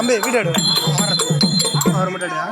தம்பி வீடியோ எடு. அவர் மட்டும் எடுயா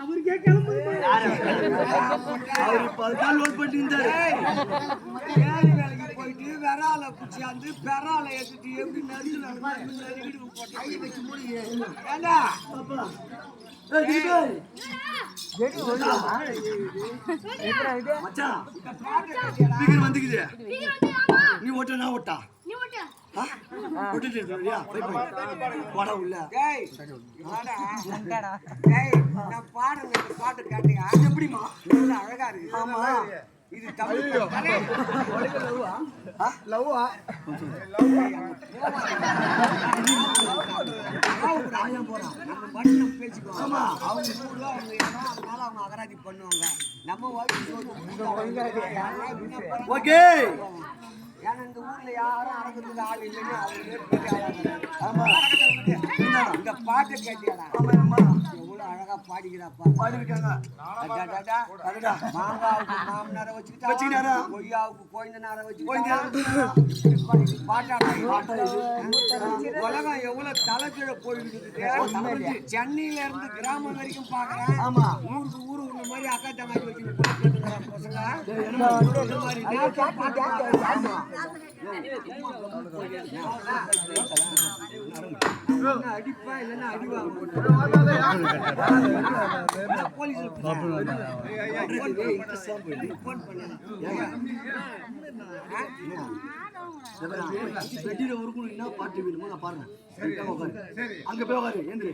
அவர் இப்ப அதுதான் லோட் பண்ணிட்டு இருந்தாரு வேலைக்கு போயிட்டு விரால பிடிச்சாந்து பெறால எடுத்துட்டு எப்படி நடுவில் நடிக்கிட்டு வந்துக்குது நீ ஓட்ட நான் ஓட்டா பாட்டு கேட்டியா? எப்படிமா அழகா இருக்கு. ஆமா. இது தமிழ் அகராதி பண்ணுவாங்க. நம்ம ஓகே. ஏன்னா இந்த ஊர்ல யாரும் அடங்குறதுக்கு ஆள் இல்லைன்னு ஆமா. இந்த பாட்டை கேட்டியாடா? எவ்வளவு அழகா பாடிக்கிறாப்பா. அதுடா மாங்காவுக்கு மாமனார வச்சுக்கிட்டா வச்சுக்கிட்டாரா? கொய்யாவுக்கு கோயந்தனார கோயந்தா. வச்சுக்கிட்டா பாட்டாடா உலகம் எவ்வளவு தலைக்கீழ போயிருக்கு சென்னையில இருந்து கிராமம் வரைக்கும் பாக்குறேன். ஆமா. ஊருக்கு ஊரு இந்த மாதிரி அக்கா தங்கச்சி வச்சு பாத்துக்கிறாங்க பசங்க இந்த மாதிரி நேரத்துல பாட்டு பாடுறாங்க. என்ன அடிப்பா போலீஸ்ல போன் வெட்டியில என்ன பாட்டு வேணுமோ நான் பாருங்க. அங்க போய் உட்காரு ஏந்திரு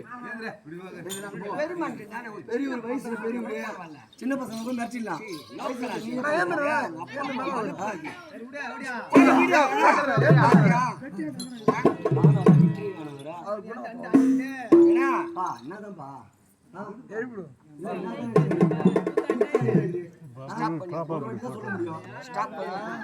பெரிய ஒரு வயசுல பெரிய சின்ன பசங்க கூட நடிச்சிடலாம் என்னதான்ப்பா? ஸ்டாப் பண்ணி.